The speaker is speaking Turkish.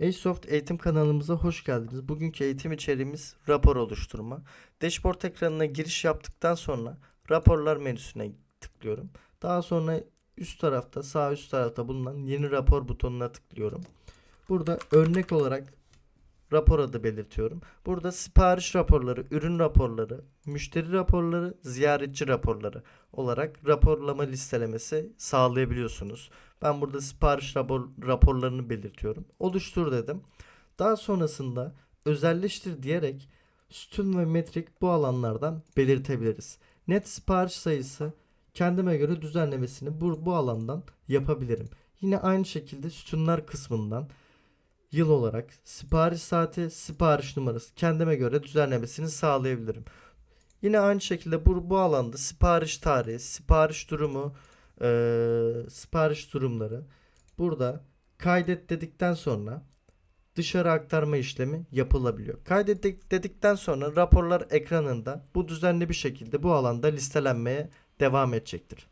Airsoft eğitim kanalımıza hoş geldiniz. Bugünkü eğitim içeriğimiz rapor oluşturma. Dashboard ekranına giriş yaptıktan sonra raporlar menüsüne tıklıyorum. Daha sonra üst tarafta sağ üst tarafta bulunan yeni rapor butonuna tıklıyorum. Burada örnek olarak rapor adı belirtiyorum. Burada sipariş raporları, ürün raporları, müşteri raporları, ziyaretçi raporları olarak raporlama listelemesi sağlayabiliyorsunuz. Ben burada sipariş rapor, raporlarını belirtiyorum. Oluştur dedim. Daha sonrasında özelleştir diyerek sütun ve metrik bu alanlardan belirtebiliriz. Net sipariş sayısı kendime göre düzenlemesini bu, bu alandan yapabilirim. Yine aynı şekilde sütunlar kısmından yıl olarak sipariş saati, sipariş numarası kendime göre düzenlemesini sağlayabilirim. Yine aynı şekilde bu, bu alanda sipariş tarihi, sipariş durumu, eee, sipariş durumları burada kaydet dedikten sonra dışarı aktarma işlemi yapılabiliyor. Kaydet de- dedikten sonra raporlar ekranında bu düzenli bir şekilde bu alanda listelenmeye devam edecektir.